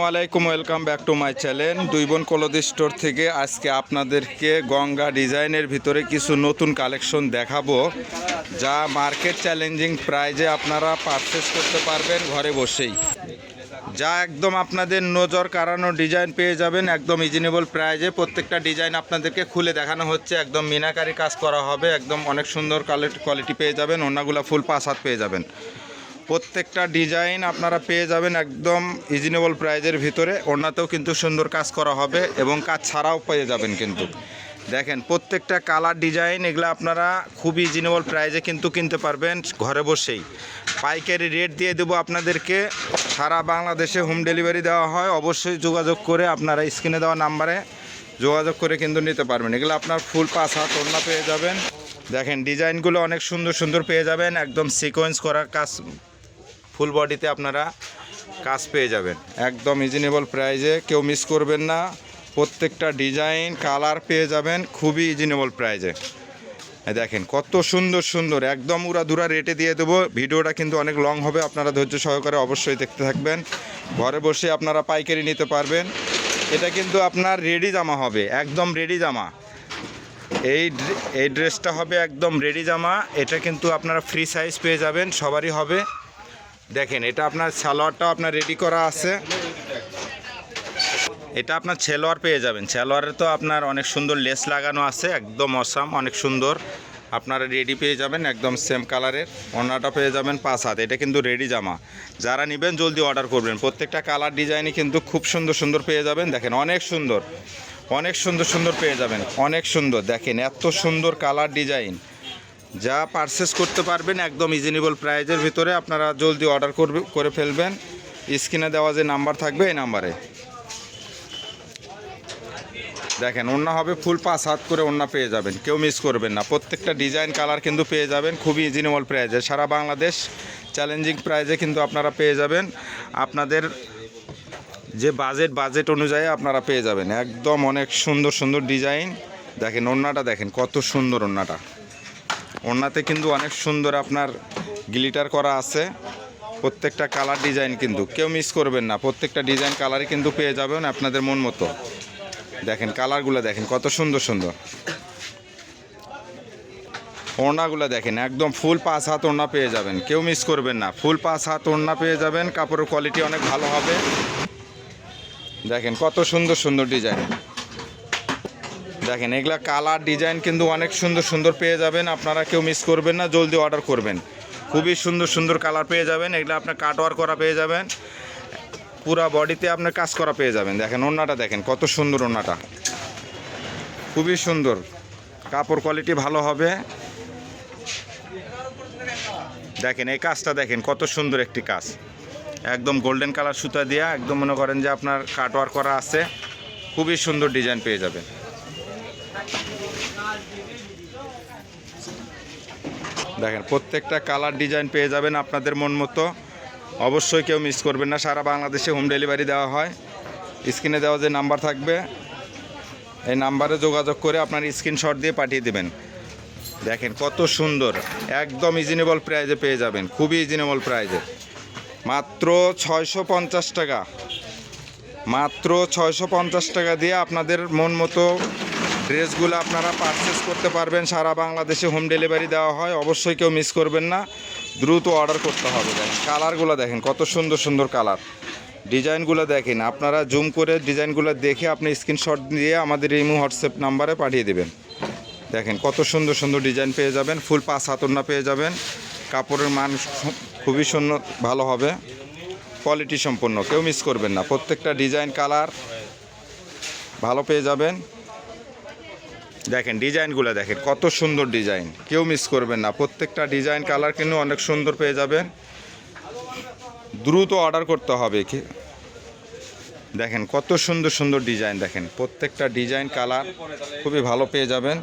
আসসালামাইকুম welcome back to my channel দুই বোন কলদি স্টোর থেকে আজকে আপনাদেরকে গঙ্গা ডিজাইনের ভিতরে কিছু নতুন কালেকশন দেখাবো, যা মার্কেট চ্যালেঞ্জিং প্রাইজে আপনারা পারচেস করতে পারবেন ঘরে বসেই। যা একদম আপনাদের নজর কাড়ানো ডিজাইন পেয়ে যাবেন, একদম রিজনেবল প্রাইজে প্রত্যেকটা ডিজাইন আপনাদেরকে খুলে দেখানো হচ্ছে, একদম মিনাকারি কাজ করা হবে, একদম অনেক সুন্দর কোয়ালিটি পেয়ে যাবেন অন্যগুলো ফুল পাঁচ হাত পেয়ে যাবেন। প্রত্যেকটা ডিজাইন আপনারা পেয়ে যাবেন একদম রিজনেবল প্রাইজের ভিতরে। ওনাতেও কিন্তু সুন্দর কাজ করা হবে এবং কাজ ছাড়াও পেয়ে যাবেন কিন্তু। দেখেন, প্রত্যেকটা কালার ডিজাইন এগুলো আপনারা খুব রিজনেবল প্রাইজে কিন্তু কিনতে পারবেন ঘরে বসেই। পাইকারি রেট দিয়ে দেবো আপনাদেরকে। সারা বাংলাদেশে হোম ডেলিভারি দেওয়া হয়। অবশ্যই যোগাযোগ করে আপনারা স্ক্রিনে দেওয়া নাম্বারে যোগাযোগ করে কিন্তু নিতে পারবেন। এগুলো আপনার ফুল পাঁচ হাত ওড়না পেয়ে যাবেন। দেখেন ডিজাইনগুলো অনেক সুন্দর সুন্দর পেয়ে যাবেন। একদম সিকোয়েন্স করা কাজ ফুল বডিতে আপনারা কাজ পেয়ে যাবেন। একদম রিজনেবল প্রাইজে কেউ মিস করবেন না। প্রত্যেকটা ডিজাইন কালার পেয়ে যাবেন, খুবই রিজনেবল প্রাইজে দেখেন, কত সুন্দর সুন্দর। একদম উড়া দুরা রেটে দিয়ে দেবো। ভিডিওটা কিন্তু অনেক লং হবে, আপনারা ধৈর্য সহকারে অবশ্যই দেখতে থাকবেন। ঘরে বসে আপনারা পাইকারি নিতে পারবেন। এটা কিন্তু আপনার রেডি জামা হবে, একদম রেডি জামা। এই এই ড্রেসটা হবে একদম রেডি জামা। এটা কিন্তু আপনারা ফ্রি সাইজ পেয়ে যাবেন, সবারই হবে। দেখেন, এটা আপনার সালোয়ারটাও আপনার রেডি করা আছে। এটা আপনার ছেলোয়ার পেয়ে যাবেন। ছেলোয়ারে তো আপনার অনেক সুন্দর লেস লাগানো আছে, একদম অসাম অনেক সুন্দর। আপনারা রেডি পেয়ে যাবেন, একদম সেম কালারের ওড়নাটা পেয়ে যাবেন পাঁচ হাত। এটা কিন্তু রেডি জামা। যারা নেবেন, জলদি অর্ডার করবেন। প্রত্যেকটা কালার ডিজাইনই কিন্তু খুব সুন্দর সুন্দর পেয়ে যাবেন। দেখেন, অনেক সুন্দর। অনেক সুন্দর সুন্দর পেয়ে যাবেন। অনেক সুন্দর। দেখেন, এত সুন্দর কালার ডিজাইন যা পারচেস করতে পারবেন একদম রিজনেবল প্রাইজের ভিতরে আপনারা জলদি অর্ডার করবে, করে ফেলবেন। স্ক্রিনে দেওয়া যে নাম্বার থাকবে, এই নাম্বারে দেখেন, ওড়না হবে ফুল পাঁচ হাত করে ওড়না পেয়ে যাবেন, কেউ মিস করবেন না। প্রত্যেকটা ডিজাইন কালার কিন্তু পেয়ে যাবেন, খুবই রিজনেবল প্রাইজে সারা বাংলাদেশ চ্যালেঞ্জিং প্রাইজে কিন্তু আপনারা পেয়ে যাবেন। আপনাদের যে বাজেট বাজেট অনুযায়ী আপনারা পেয়ে যাবেন। একদম অনেক সুন্দর সুন্দর ডিজাইন দেখেন, ওড়নাটা দেখেন, কত সুন্দর ওড়নাটা। ওড়নাতে কিন্তু অনেক সুন্দর আপনার গ্লিটার করা আছে। প্রত্যেকটা কালার ডিজাইন কিন্তু। কেউ মিস করবেন না। প্রত্যেকটা ডিজাইন কালারই কিন্তু পেয়ে যাবেন আপনাদের মন মতো। দেখেন কালারগুলো দেখেন, কত সুন্দর সুন্দর। ওড়নাগুলো দেখেন, একদম ফুল পাঁচ হাত ওড়না পেয়ে যাবেন। কেউ মিস করবেন না। ফুল পাঁচ হাত ওড়না পেয়ে যাবেন। কাপড়ের কোয়ালিটি অনেক ভালো হবে। দেখেন কত সুন্দর সুন্দর ডিজাইন দেখেন, এগুলা কালার, ডিজাইন কিন্তু অনেক সুন্দর সুন্দর পেয়ে যাবেন। আপনারা কেউ মিস করবেন না, জলদি অর্ডার করবেন। খুবই সুন্দর সুন্দর কালার পেয়ে যাবেন, এগুলো আপনার কাটওয়ার করা পেয়ে যাবেন। পুরা বডিতে আপনার কাজ করা পেয়ে যাবেন। দেখেন, ওড়নাটা দেখেন, কত সুন্দর ওড়নাটা। খুবই সুন্দর। কাপড় কোয়ালিটি ভালো হবে। দেখেন, এই কাজটা দেখেন, কত সুন্দর একটি কাজ। একদম গোল্ডেন কালার সুতা দিয়া, একদম মনে করেন যে আপনার কাটওয়ার করা আছে। খুবই সুন্দর ডিজাইন পেয়ে যাবেন। দেখেন, প্রত্যেকটা কালার ডিজাইন পেয়ে যাবেন আপনাদের মন মতো। অবশ্যই কেউ মিস করবেন না, সারা বাংলাদেশে হোম ডেলিভারি দেওয়া হয়। স্ক্রিনে দেওয়া যে নাম্বার থাকবে, এই নাম্বারে যোগাযোগ করে আপনার স্ক্রিনশট দিয়ে পাঠিয়ে দেবেন। দেখেন, কত সুন্দর, একদম ইজিনেবল প্রাইজে পেয়ে যাবেন, খুবই ইজিনেবল প্রাইজে মাত্র ছয়শো পঞ্চাশ টাকা। মাত্র ছয়শো পঞ্চাশ টাকা দিয়ে আপনাদের মন মতো ড্রেসগুলো আপনারা পারচেস করতে পারবেন। সারা বাংলাদেশে হোম ডেলিভারি দেওয়া হয়। অবশ্যই কেউ মিস করবেন না। দ্রুত অর্ডার করতে হবে। দেখেন কালারগুলো দেখেন, কত সুন্দর সুন্দর কালার ডিজাইনগুলো দেখেন, আপনারা জুম করে ডিজাইনগুলো দেখে আপনি স্ক্রিনশট দিয়ে আমাদের ইমো হোয়াটসঅ্যাপ নাম্বারে পাঠিয়ে দেবেন। দেখেন, কত সুন্দর সুন্দর ডিজাইন পেয়ে যাবেন। ফুল পাঁচ হাতনা পেয়ে যাবেন। কাপড়ের মান খুবই সুন্দর, ভালো হবে। কোয়ালিটি সম্পন্ন, কেউ মিস করবেন না। প্রত্যেকটা ডিজাইন কালার ভালো পেয়ে যাবেন। দেখেন, ডিজাইনগুলো দেখেন, কত সুন্দর ডিজাইন। কেউ মিস করবেন না। প্রত্যেকটা ডিজাইন কালার কিন্তু অনেক সুন্দর পেয়ে যাবেন। দ্রুত অর্ডার করতে হবে। কি দেখেন, কত সুন্দর সুন্দর ডিজাইন দেখেন। প্রত্যেকটা ডিজাইন কালার খুবই ভালো পেয়ে যাবেন।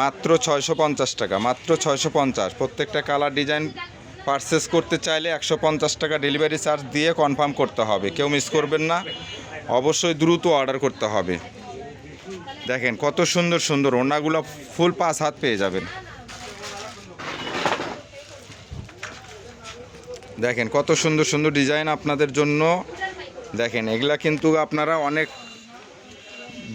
মাত্র ছয়শো পঞ্চাশ টাকা, মাত্র ছয়শো পঞ্চাশ। প্রত্যেকটা কালার ডিজাইন পারচেস করতে চাইলে একশো পঞ্চাশ টাকা ডেলিভারি চার্জ দিয়ে কনফার্ম করতে হবে। কেউ মিস করবেন না। অবশ্যই দ্রুত অর্ডার করতে হবে। দেখেন কত সুন্দর সুন্দর ওনাগুলো ফুল পাঁচ হাত পেয়ে যাবেন। দেখেন কত সুন্দর সুন্দর ডিজাইন আপনাদের জন্য। দেখেন এগুলা কিন্তু আপনারা অনেক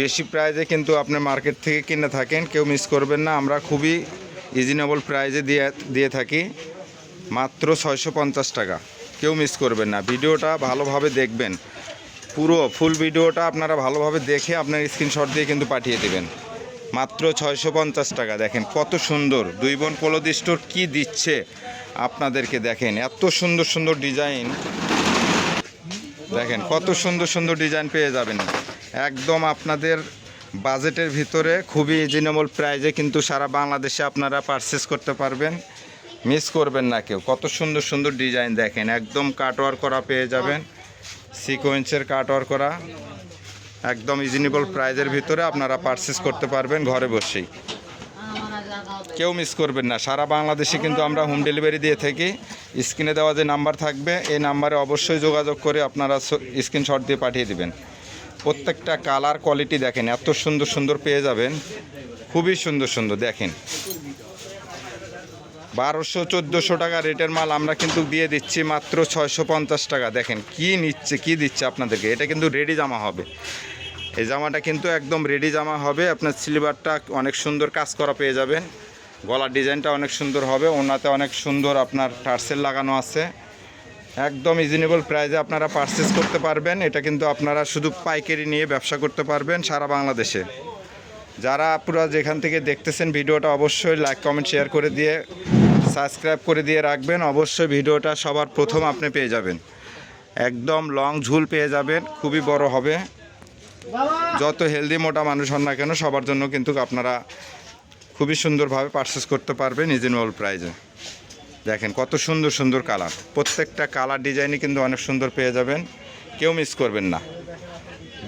বেশি প্রাইজে কিন্তু আপনি মার্কেট থেকে কিনে থাকেন, কেউ মিস করবেন না। আমরা খুবই রিজনেবল প্রাইজে দিয়ে দিয়ে থাকি। মাত্র ছয়শো পঞ্চাশ টাকা, কেউ মিস করবেন না। ভিডিওটা ভালোভাবে দেখবেন। পুরো ফুল ভিডিওটা আপনারা ভালোভাবে দেখে আপনার স্ক্রিনশট দিয়ে কিন্তু পাঠিয়ে দেবেন। মাত্র ছয়শো পঞ্চাশ টাকা, দেখেন কত সুন্দর। দুই বোন পলদি স্টোর কী দিচ্ছে আপনাদেরকে দেখেন, এত সুন্দর সুন্দর ডিজাইন দেখেন কত সুন্দর সুন্দর ডিজাইন পেয়ে যাবেন। একদম আপনাদের বাজেটের ভিতরে খুবই রিজনেবল প্রাইজে কিন্তু সারা বাংলাদেশে আপনারা পারচেস করতে পারবেন। মিস করবেন না কেউ, কত সুন্দর সুন্দর ডিজাইন দেখেন, একদম কাটওয়ার করা পেয়ে যাবেন। সিকোয়েন্সের কাট কাটওয়ার করা, একদম রিজনেবল প্রাইজের ভিতরে আপনারা পারচেস করতে পারবেন ঘরে বসেই। কেউ মিস করবেন না, সারা বাংলাদেশে কিন্তু আমরা হোম ডেলিভারি দিয়ে থাকি। স্ক্রিনে দেওয়া যে নাম্বার থাকবে, এই নাম্বারে অবশ্যই যোগাযোগ করে আপনারা স্ক্রিনশট দিয়ে পাঠিয়ে দিবেন। প্রত্যেকটা কালার কোয়ালিটি দেখেন, এত সুন্দর সুন্দর পেয়ে যাবেন। খুবই সুন্দর সুন্দর, দেখেন। বারোশো, চোদ্দোশো টাকা রেটের মাল আমরা কিন্তু দিয়ে দিচ্ছি মাত্র ছয়শো পঞ্চাশ টাকা। দেখেন, কি নিচ্ছে, কি দিচ্ছে আপনাদেরকে? এটা কিন্তু রেডি জামা হবে। এই জামাটা কিন্তু একদম রেডি জামা হবে। আপনার সিলিভারটা অনেক সুন্দর কাজ করা পেয়ে যাবেন। গলার ডিজাইনটা অনেক সুন্দর হবে। ওনাতে অনেক সুন্দর আপনার টার্সেল লাগানো আছে। একদম রিজনেবল প্রাইসে আপনারা পারচেস করতে পারবেন। এটা কিন্তু আপনারা শুধু পাইকারি নিয়ে ব্যবসা করতে পারবেন সারা বাংলাদেশে। যারা পুরো যেখান থেকে দেখতেছেন ভিডিওটা অবশ্যই লাইক কমেন্ট শেয়ার করে দিয়ে সাবস্ক্রাইব করে দিয়ে রাখবেন। অবশ্যই ভিডিওটা সবার প্রথম আপনি পেয়ে যাবেন। একদম লং ঝুল পেয়ে যাবেন, খুবই বড় হবে। যত হেলদি মোটা মানুষ হন না কেন, সবার জন্য কিন্তু আপনারা খুবই সুন্দরভাবে পারচেস করতে পারবেন রিজনেবল প্রাইজে দেখেন কত সুন্দর সুন্দর কালার প্রত্যেকটা কালার ডিজাইনই কিন্তু অনেক সুন্দর পেয়ে যাবেন। কেউ মিস করবেন না।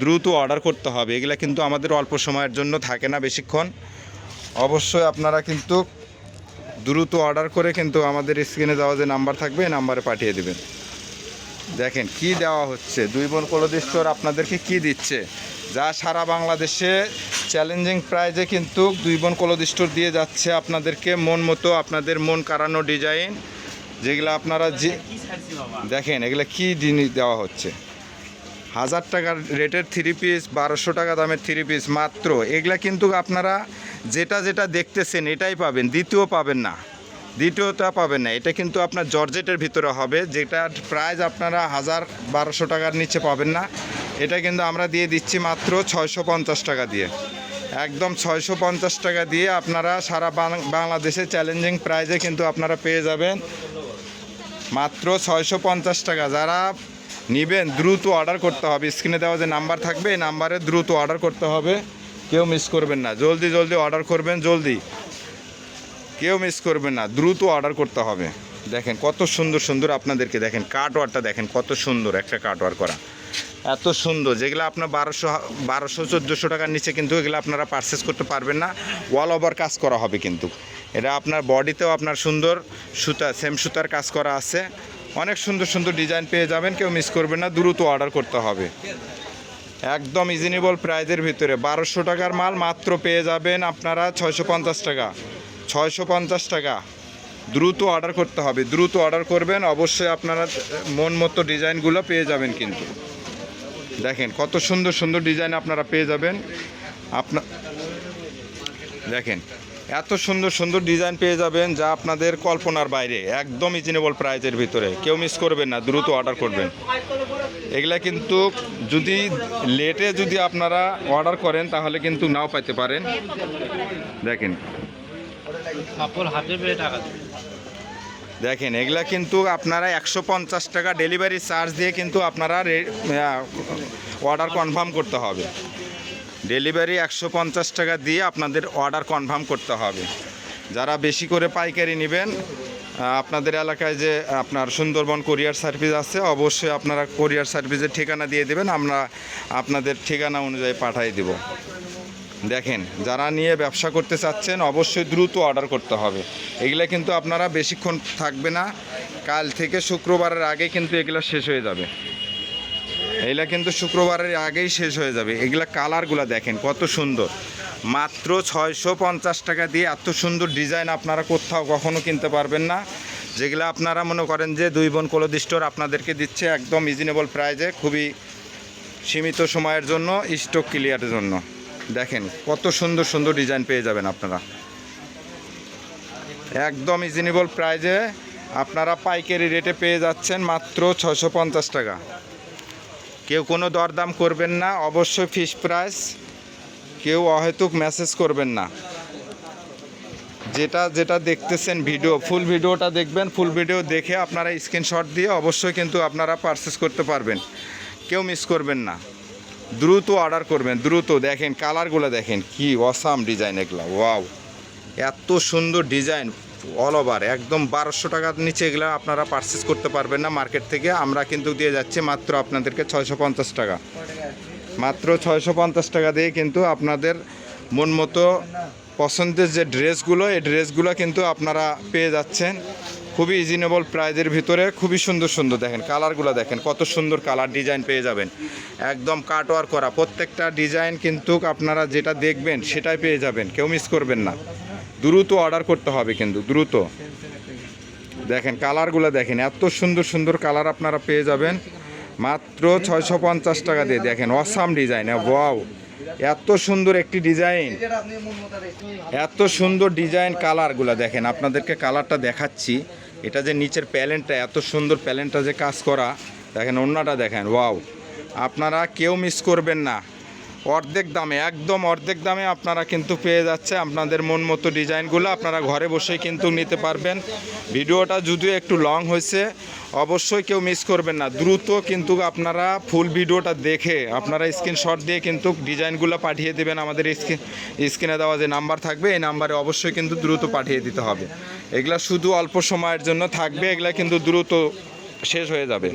দ্রুত অর্ডার করতে হবে। এগুলা কিন্তু আমাদের অল্প সময়ের জন্য থাকে না বেশিক্ষণ। অবশ্যই আপনারা কিন্তু দ্রুত অর্ডার করে কিন্তু আমাদের স্ক্রিনে দেওয়া যে নাম্বার থাকবে, এই নাম্বারে পাঠিয়ে দেবেন। দেখেন কি দেওয়া হচ্ছে। দুই বোন স্টোর আপনাদেরকে কি দিচ্ছে? যা সারা বাংলাদেশে চ্যালেঞ্জিং প্রাইজে কিন্তু দুই বোন স্টোর দিয়ে যাচ্ছে আপনাদেরকে মন মতো, আপনাদের মন কাড়ানো ডিজাইন যেগুলো আপনারা যে দেখেন, এগুলো কি জিনিস দেওয়া হচ্ছে? হাজার টাকার রেটের থ্রি পিস বারোশো টাকা দামের থ্রি পিস মাত্র। এগুলা কিন্তু আপনারা যেটা যেটা দেখতেছেন, এটাই পাবেন, দ্বিতীয় পাবেন না। দ্বিতীয়টা পাবেন না। এটা কিন্তু আপনার জর্জেটের ভিতরে হবে, যেটার প্রাইস আপনারা হাজার বারোশো টাকার নিচে পাবেন না। এটা কিন্তু আমরা দিয়ে দিচ্ছি মাত্র ছয়শো পঞ্চাশ টাকা দিয়ে। একদম ছয়শো পঞ্চাশ টাকা দিয়ে আপনারা সারা বাংলাদেশে চ্যালেঞ্জিং প্রাইজে কিন্তু আপনারা পেয়ে যাবেন। মাত্র ছয়শো পঞ্চাশ টাকা। যারা নিবেন, দ্রুত অর্ডার করতে হবে। স্ক্রিনে দেওয়া যে নাম্বার থাকবে, এই নাম্বারে দ্রুত অর্ডার করতে হবে। কেউ মিস করবেন না। জলদি জলদি অর্ডার করবেন, জলদি। কেউ মিস করবেন না। দ্রুত অর্ডার করতে হবে। দেখেন কত সুন্দর সুন্দর আপনাদেরকে দেখেন। কাটওয়ারটা দেখেন কত সুন্দর একটা কাটওয়ার করা। এত সুন্দর। যেগুলো আপনার বারোশো বারোশো, চোদ্দোশো টাকার নিচে কিন্তু এগুলো আপনারা পারচেস করতে পারবেন না। ওয়াল ওভার কাজ করা হবে কিন্তু। এটা আপনার বডিতেও আপনার সুন্দর, সুতা সেম সুতার কাজ করা আছে। অনেক সুন্দর সুন্দর ডিজাইন পেয়ে যাবেন, কেউ মিস করবেন না, দ্রুত অর্ডার করতে হবে। একদম ইজিনেবল প্রাইজের ভিতরে। বারোশো টাকার মাল মাত্র পেয়ে যাবেন আপনারা ছয়শো পঞ্চাশ টাকা। ছয়শো পঞ্চাশ টাকা। দ্রুত অর্ডার করতে হবে। দ্রুত অর্ডার করবেন, অবশ্যই আপনারা মন মতো ডিজাইনগুলো পেয়ে যাবেন কিন্তু। দেখেন কত সুন্দর সুন্দর ডিজাইন আপনারা পেয়ে যাবেন। আপনা দেখেন এত সুন্দর সুন্দর ডিজাইন পেয়ে যাবেন যা আপনাদের কল্পনার বাইরে একদম ইজিনেবল প্রাইজের ভিতরে। কেউ মিস করবেন না দ্রুত অর্ডার করবেন। এগুলা কিন্তু যদি লেটে যদি আপনারা অর্ডার করেন তাহলে কিন্তু নাও পাইতে পারেন। দেখেন। দেখেন এগুলা কিন্তু আপনারা একশো পঞ্চাশ টাকা ডেলিভারি চার্জ দিয়ে কিন্তু আপনারা অর্ডার কনফার্ম করতে হবে। ডেলিভারি একশো পঞ্চাশ টাকা দিয়ে আপনাদের অর্ডার কনফার্ম করতে হবে। যারা বেশি করে পাইকারি নেবেন আপনাদের এলাকায় যে আপনার সুন্দরবন কোরিয়ার সার্ভিস আছে, অবশ্যই আপনারা কোরিয়ার সার্ভিসের ঠিকানা দিয়ে দেবেন, আমরা আপনাদের ঠিকানা অনুযায়ী পাঠিয়ে দেব। দেখেন, যারা নিয়ে ব্যবসা করতে চাচ্ছেন, অবশ্যই দ্রুত অর্ডার করতে হবে। এগুলো কিন্তু আপনারা বেশিক্ষণ থাকবে না, কাল থেকে শুক্রবারের আগে কিন্তু এগুলো শেষ হয়ে যাবে। এগুলা কিন্তু শুক্রবারের আগেই শেষ হয়ে যাবে। এগুলা কালারগুলো দেখেন, কত সুন্দর। মাত্র ছয়শো পঞ্চাশ টাকা দিয়ে এত সুন্দর ডিজাইন আপনারা কোথাও কখনো কিনতে পারবেন না। যেগুলো আপনারা মনে করেন যে দুই বোন কোলোদিস্টোর আপনাদেরকে দিচ্ছে একদম রিজনেবল প্রাইজে খুবই সীমিত সময়ের জন্য স্টক ক্লিয়ারের জন্য। দেখেন, কত সুন্দর সুন্দর ডিজাইন পেয়ে যাবেন আপনারা। একদম রিজনেবল প্রাইজে আপনারা পাইকারি রেটে পেয়ে যাচ্ছেন মাত্র ছশো টাকা। কেউ কোনো দরদাম করবেন না, অবশ্যই ফিস প্রাইস কেউ অহেতুক মেসেজ করবেন না। যেটা যেটা দেখতেছেন ভিডিও ফুল ভিডিওটা দেখবেন ফুল ভিডিও দেখে আপনারা স্ক্রিনশট দিয়ে অবশ্যই কিন্তু আপনারা পারচেস করতে পারবেন। কেউ মিস করবেন না। দ্রুত অর্ডার করবেন, দ্রুত দেখেন কালারগুলো দেখেন, কি অসাম ডিজাইন এগুলো ওয়াও এত সুন্দর ডিজাইন অল ওভার একদম বারোশো টাকার নিচে এগুলো আপনারা পারচেস করতে পারবেন না মার্কেট থেকে। আমরা কিন্তু দিয়ে যাচ্ছি মাত্র আপনাদেরকে ছয়শো পঞ্চাশ টাকা। মাত্র ছয়শো পঞ্চাশ টাকা দিয়ে কিন্তু আপনাদের মন মতো পছন্দের যে ড্রেসগুলো, এই ড্রেসগুলো কিন্তু আপনারা পেয়ে যাচ্ছেন। খুবই রিজনেবল প্রাইজের ভিতরে, খুবই সুন্দর সুন্দর দেখেন কালারগুলো দেখেন, কত সুন্দর কালার ডিজাইন পেয়ে যাবেন। একদম কাটওয়ার করা, প্রত্যেকটা ডিজাইন কিন্তু আপনারা যেটা দেখবেন সেটাই পেয়ে যাবেন, কেউ মিস করবেন না। দ্রুত অর্ডার করতে হবে কিন্তু, দ্রুত। দেখেন কালারগুলো দেখেন, এত সুন্দর সুন্দর কালার আপনারা পেয়ে যাবেন। মাত্র ছয়শো পঞ্চাশ টাকা দিয়ে, দেখেন অসাম ডিজাইন ওয়াও এত সুন্দর একটি ডিজাইন এত সুন্দর ডিজাইন কালারগুলো দেখেন, আপনাদেরকে কালারটা দেখাচ্ছি। এটা যে নিচের প্যালেন্টটা এত সুন্দর প্যালেন্টটা যে কাজ করা, দেখেন অন্যটা দেখেন ওয়াও আপনারা কেউ মিস করবেন না। অর্ধেক দামে, একদম অর্ধেক দামে আপনারা কিন্তু পেয়ে যাচ্ছে আপনাদের মন মতো ডিজাইনগুলো। আপনারা ঘরে বসেই কিন্তু নিতে পারবেন। ভিডিওটা যদিও একটু লং হয়েছে, অবশ্যই কেউ মিস করবেন না। দ্রুত কিন্তু আপনারা ফুল ভিডিওটা দেখে, আপনারা স্ক্রিনশট দিয়ে কিন্তু ডিজাইনগুলো পাঠিয়ে দেবেন আমাদের স্ক্রিন স্ক্রিনে দেওয়া যে নাম্বার থাকবে, এই নাম্বারে অবশ্যই কিন্তু দ্রুত পাঠিয়ে দিতে হবে। এগুলা শুধু অল্প সময়ের জন্য থাকবে, এগুলা কিন্তু দ্রুত শেষ হয়ে যাবে।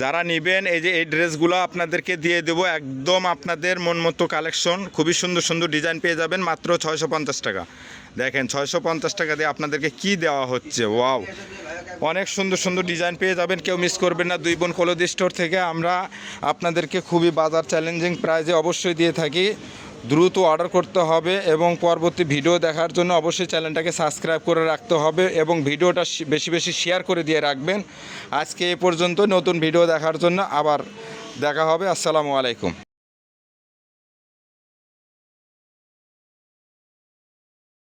যারা নেবেন, এই যে এই ড্রেসগুলো আপনাদেরকে দিয়ে দেবো, একদম আপনাদের মন মতো কালেকশন। খুবই সুন্দর সুন্দর ডিজাইন পেয়ে যাবেন, মাত্র ছয়শো পঞ্চাশ টাকা। দেখেন, ছয়শো পঞ্চাশ টাকা দিয়ে আপনাদেরকে কি দেওয়া হচ্ছে? ওয়াও! অনেক সুন্দর সুন্দর ডিজাইন পেয়ে যাবেন, কেউ মিস করবেন না। দুই বোন কলোদি স্টোর থেকে আমরা আপনাদেরকে খুবই বাজার চ্যালেঞ্জিং প্রাইজে অবশ্যই দিয়ে থাকি। দ্রুত অর্ডার করতে হবে এবং পরবর্তী ভিডিও দেখার জন্য অবশ্যই চ্যানেলটাকে সাবস্ক্রাইব করে রাখতে হবে এবং ভিডিওটা বেশি বেশি শেয়ার করে দিয়ে রাখবেন। আজকে এ পর্যন্ত নতুন ভিডিও দেখার জন্য আবার দেখা হবে। আসসালামু আলাইকুম।